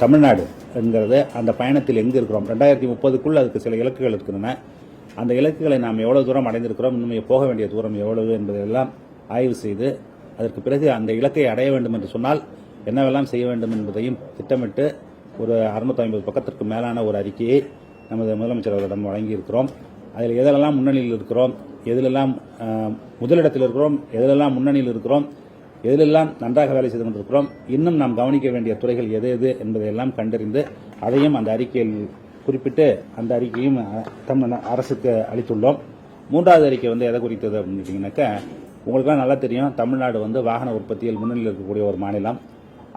தமிழ்நாடு என்கிறது அந்த பயணத்தில் எங்கே இருக்கிறோம்? ரெண்டாயிரத்தி முப்பதுக்குள்ளே அதுக்கு சில இலக்குகள் இருக்கின்றன. அந்த இலக்குகளை நாம் எவ்வளோ தூரம் அடைந்திருக்கிறோம்? இன்னும் போக வேண்டிய தூரம் எவ்வளவு என்பதையெல்லாம் ஆய்வு செய்து அதற்கு பிறகு அந்த இலக்கை அடைய வேண்டும் என்று சொன்னால் என்னவெல்லாம் செய்ய வேண்டும் என்பதையும் திட்டமிட்டு ஒரு அறுநூத்தி ஐம்பது பக்கத்திற்கு மேலான ஒரு அறிக்கையை நமது முதலமைச்சர் அவர்களிடம் வழங்கியிருக்கிறோம். அதில் எதிலெல்லாம் முன்னணியில் இருக்கிறோம்? எதிலெல்லாம் முதலிடத்தில் இருக்கிறோம்? எதிலெல்லாம் முன்னணியில் இருக்கிறோம்? எதிலெல்லாம் நன்றாக வேலை செய்து கொண்டிருக்கிறோம் இன்னும் நாம் கவனிக்க வேண்டிய துறைகள் எது எது என்பதையெல்லாம் கண்டறிந்து அதையும் அந்த அறிக்கையில் குறிப்பிட்டு அந்த அறிக்கையும் தமிழ் அரசுக்கு அளித்துள்ளோம். மூன்றாவது அறிக்கை வந்து எதை குறித்தது அப்படின்னு கேட்டிங்கனாக்கா உங்களுக்கெல்லாம் நல்லா தெரியும் தமிழ்நாடு வந்து வாகன உற்பத்தியில் முன்னணியில் இருக்கக்கூடிய ஒரு மாநிலம்.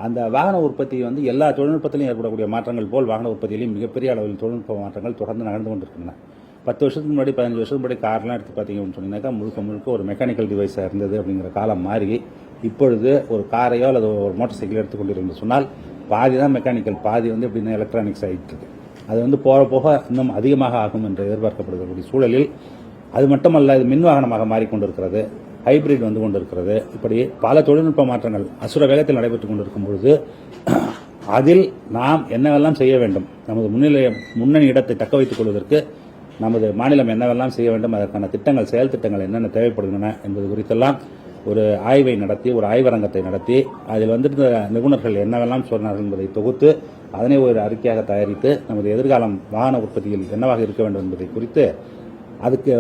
அந்த வாகன உற்பத்தி வந்து எல்லா தொழில்நுட்பத்திலையும் ஏற்படக்கூடிய மாற்றங்கள் போல் வாகன உற்பத்தியிலையும் மிகப்பெரிய அளவில் தொழில்நுட்ப மாற்றங்கள் தொடர்ந்து நடந்து கொண்டிருக்கின்றன. பத்து வருஷத்துக்கு முன்னாடி பதினஞ்சு வருஷத்துக்கு முன்னாடி கார்லாம் எடுத்து பார்த்தீங்கன்னு சொன்னீங்கன்னாக்கா முழுக்க முழுக்க ஒரு மெக்கானிக்கல் டிவைஸாக இருந்தது அப்படிங்கிற காலம் மாறி இப்பொழுது ஒரு காரையோ அல்லது ஒரு மோட்டார் சைக்கிள் எடுத்துக்கொண்டிருந்து சொன்னால் பாதி தான் மெக்கானிக்கல் பாதி வந்து எப்படின்னா எலக்ட்ரானிக்ஸ் ஆகிட்டு இருக்கு. அது வந்து போக போக இன்னும் அதிகமாக ஆகும் என்று எதிர்பார்க்கப்படுகிற சூழலில் அது மட்டுமல்ல இது மின் வாகனமாக மாறிக்கொண்டிருக்கிறது ஹைபிரிட் வந்து கொண்டிருக்கிறது. இப்படி பல தொழில்நுட்ப மாற்றங்கள் அசுர வேகத்தில் நடைபெற்றுக் கொண்டிருக்கும் பொழுது அதில் நாம் என்னவெல்லாம் செய்ய வேண்டும் நமது முன்னிலை முன்னணி இடத்தை தக்க வைத்துக் கொள்வதற்கு நமது மாநிலம் என்னவெல்லாம் செய்ய வேண்டும் அதற்கான திட்டங்கள் செயல் திட்டங்கள் என்னென்ன தேவைப்படுகின்றன என்பது குறித்தெல்லாம் ஒரு ஆய்வை நடத்தி ஒரு ஆய்வரங்கத்தை நடத்தி அதில் வந்திருந்த நிபுணர்கள் என்னவெல்லாம் சொன்னார்கள் என்பதை தொகுத்து அதனை ஒரு அறிக்கையாக தயாரித்து நமது எதிர்காலம் வாகன உற்பத்தியில் என்னவாக இருக்க வேண்டும் என்பதை குறித்து அதுக்கு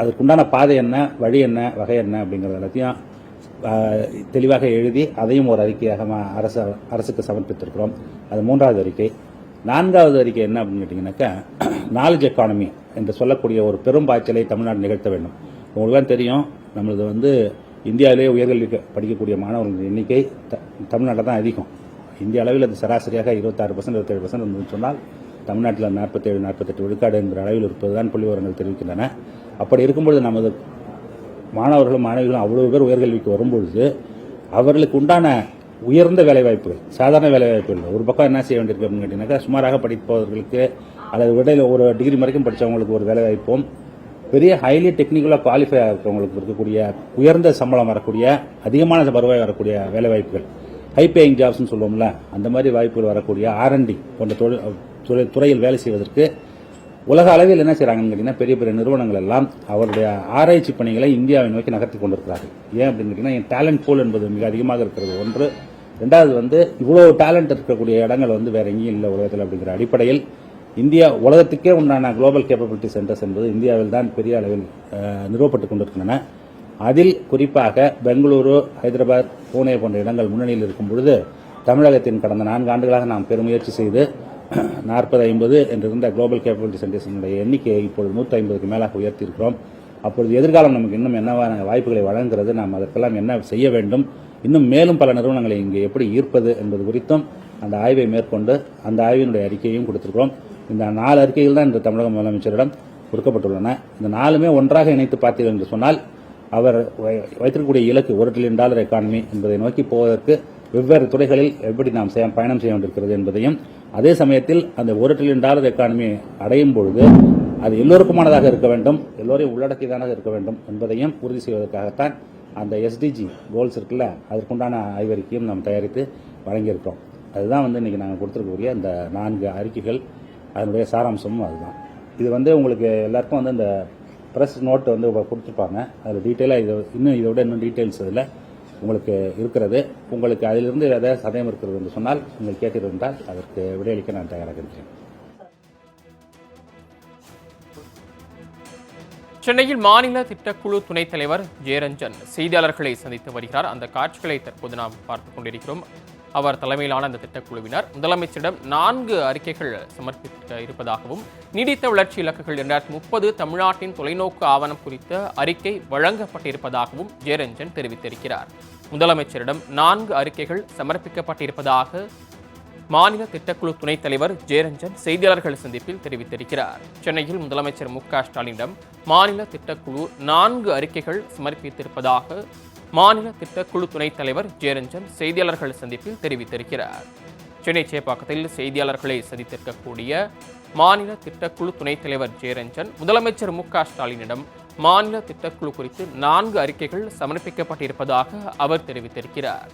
அதுக்குண்டான பாதை என்ன வழி என்ன வகை என்ன அப்படிங்கிறது எல்லாத்தையும் தெளிவாக எழுதி அதையும் ஒரு அறிக்கையாக அரசு அரசுக்கு சமர்ப்பித்திருக்கிறோம். அது மூன்றாவது அறிக்கை. நான்காவது அறிக்கை என்ன அப்படின்னு கேட்டிங்கனாக்கா நாலேஜ் எக்கானமி என்று சொல்லக்கூடிய ஒரு பெரும் பாய்ச்சலை தமிழ்நாடு நிகழ்த்த வேண்டும். உங்களுக்கு தான் தெரியும் நம்மளது வந்து இந்தியாவிலேயே உயர்கல்வி படிக்கக்கூடிய மாணவர்கள் எண்ணிக்கை த தமிழ்நாட்டில் தான் அதிகம். இந்திய அளவில் அது சராசரியாக இருபத்தாறு பர்சன்ட் இருபத்தேழு பர்சன்ட் இருந்ததுன்னு சொன்னால் தமிழ்நாட்டில் நாற்பத்தேழு நாற்பத்தெட்டு விழுக்காடு என்கிற அளவில் இருப்பதுதான் புள்ளி விவரங்கள் தெரிவிக்கின்றன. அப்படி இருக்கும்பொழுது நமது மாணவர்களும் மாணவிகளும் அவ்வளோ பேர் உயர்கல்விக்கு வரும்பொழுது அவர்களுக்கு உண்டான உயர்ந்த வேலைவாய்ப்புகள் சாதாரண வேலைவாய்ப்புகள் ஒரு பக்கம் என்ன செய்ய வேண்டியிருக்கு அப்படின்னு கேட்டீங்கன்னாக்கா சுமாராக படிப்பவர்களுக்கு அல்லது விடையில் ஒரு டிகிரி வரைக்கும் படித்தவங்களுக்கு ஒரு வேலைவாய்ப்பும் பெரிய ஹைலி டெக்னிக்கலாக குவாலிஃபை ஆகிறவங்களுக்கு இருக்கக்கூடிய உயர்ந்த சம்பளம் வரக்கூடிய அதிகமான வருவாய் வரக்கூடிய வேலைவாய்ப்புகள். ஹை பேயிங் ஜாப்ஸ்னு சொல்லுவோம்ல அந்த மாதிரி வாய்ப்புகள் வரக்கூடிய ஆர்என்டி போன்ற தொழில் துறையில் வேலை செய்வதற்கு உலக அளவில் என்ன செய்கிறாங்கன்னு கேட்டிங்கன்னா பெரிய பெரிய நிறுவனங்கள் எல்லாம் அவருடைய ஆராய்ச்சி பணிகளை இந்தியாவை நோக்கி நகர்த்தி கொண்டிருக்கிறார்கள். ஏன் அப்படின்னு கேட்டிங்கன்னா என் டேலண்ட் போல் என்பது மிக அதிகமாக இருக்கிறது. ஒன்று. ரெண்டாவது வந்து இவ்வளோ டேலண்ட் இருக்கக்கூடிய இடங்கள் வந்து வேற எங்கேயும் இல்லை உலகத்தில் அப்படிங்கிற அடிப்படையில் இந்தியா உலகத்துக்கே உண்டான குளோபல் கேப்பபிலிட்டி சென்டர்ஸ் என்பது இந்தியாவில் தான் பெரிய அளவில் நிறுவப்பட்டு நிறுவப்பட்டுக் கொண்டிருக்கின்றன. அதில் குறிப்பாக பெங்களூரு ஹைதராபாத் பூனே போன்ற இடங்கள் முன்னணியில் இருக்கும் பொழுது தமிழகத்தின் கடந்த நான்கு ஆண்டுகளாக நாம் பெருமுயற்சி செய்து நாற்பது ஐம்பது என்றிருந்த குளோபல் கேப்பபிலிட்டி சென்டர்ஸினுடைய எண்ணிக்கையை இப்பொழுது நூற்றி ஐம்பதுக்கு மேலாக உயர்த்தியிருக்கிறோம். அப்பொழுது எதிர்காலம் நமக்கு இன்னும் என்னவான வாய்ப்புகளை வழங்குகிறது நாம் அதற்கெல்லாம் என்ன செய்ய வேண்டும் இன்னும் மேலும் பல நிறுவனங்களை இங்கே எப்படி ஈர்ப்பது என்பது குறித்தும் அந்த ஆய்வை மேற்கொண்டு அந்த ஆய்வினுடைய அறிக்கையையும் கொடுத்திருக்கிறோம். இந்த நாலு அறிக்கைகள் தான் இன்று தமிழக முதலமைச்சரிடம் கொடுக்கப்பட்டுள்ளன. இந்த நாலுமே ஒன்றாக இணைத்து பார்த்தீர்கள் என்று சொன்னால் அவர் வை- வைத்திருக்கக்கூடிய இலக்கு ஒரு ட்ரில்லியன் டாலர் எக்கானமி என்பதை நோக்கி போவதற்கு வெவ்வேறு துறைகளில் எப்படி நாம் செய்ய- பயணம் செய்ய வேண்டியிருக்கிறது என்பதையும் அதே சமயத்தில் அந்த ஒரு ட்ரில்லியன் டாலர் எக்கானமி அடையும் பொழுது அது எல்லோருக்குமானதாக இருக்க வேண்டும் எல்லோரையும் உள்ளடக்கியதானதாக இருக்க வேண்டும் என்பதையும் உறுதி செய்வதற்காகத்தான் அந்த எஸ்டிஜி கோல்ஸ் இருக்குல்ல அதற்குண்டான ஆய்வறிக்கையும் நாம் தயாரித்து வழங்கியிருக்கிறோம். அதுதான் வந்து இன்னைக்கு நாங்கள் கொடுத்துருக்கக்கூடிய அந்த நான்கு அறிக்கைகள். அதனுடைய சாராம்சமும் அதுதான். இது வந்து உங்களுக்கு எல்லாருக்கும் வந்து இந்த ப்ரெஸ் நோட் வந்து கொடுத்துருப்பாங்க. அதில் டீட்டெயிலாக இது இன்னும் இதை விட இன்னும் டீட்டெயில்ஸ் இதில் உங்களுக்கு இருக்கிறது. உங்களுக்கு அதிலிருந்து ஏதாவது சதயம் இருக்கிறது என்று சொன்னால் நீங்கள் கேட்டிருந்தால் அதற்கு விடையளிக்க நான் தயாராக இருக்கிறேன். சென்னையில் மாநில திட்டக்குழு துணைத் தலைவர் ஜெயரஞ்சன் செய்தியாளர்களை சந்தித்து வருகிறார். அந்த காட்சிகளை தற்போது நாம் பார்த்துக் கொண்டிருக்கிறோம். அவர் தலைமையிலான அந்த திட்டக்குழுவினர். முதலமைச்சரிடம் நான்கு அறிக்கைகள் சமர்ப்பிக்க இருப்பதாகவும் நீடித்த வளர்ச்சி இலக்குகள் இரண்டாயிரத்தி முப்பது தமிழ்நாட்டின் தொலைநோக்கு ஆவணம் குறித்த அறிக்கை வழங்கப்பட்டிருப்பதாகவும் ஜெயரஞ்சன் தெரிவித்திருக்கிறார். முதலமைச்சரிடம் நான்கு அறிக்கைகள் சமர்ப்பிக்கப்பட்டிருப்பதாக மாநில திட்டக்குழு துணைத் தலைவர் ஜெயரஞ்சன் செய்தியாளர்கள் சந்திப்பில் தெரிவித்திருக்கிறார். சென்னையில் முதலமைச்சர் மு க ஸ்டாலினிடம் மாநில திட்டக்குழு நான்கு அறிக்கைகள் சமர்ப்பித்திருப்பதாக மாநில திட்டக்குழு துணைத் தலைவர் ஜெயரஞ்சன் செய்தியாளர்கள் சந்திப்பில் தெரிவித்திருக்கிறார். சென்னை சேப்பாக்கத்தில் செய்தியாளர்களை சந்தித்திருக்கக்கூடிய மாநில திட்டக்குழு துணைத் தலைவர் ஜெயரஞ்சன் முதலமைச்சர் மு க ஸ்டாலினிடம் மாநில திட்டக்குழு குறித்து நான்கு அறிக்கைகள் சமர்ப்பிக்கப்பட்டிருப்பதாக அவர் தெரிவித்திருக்கிறார்.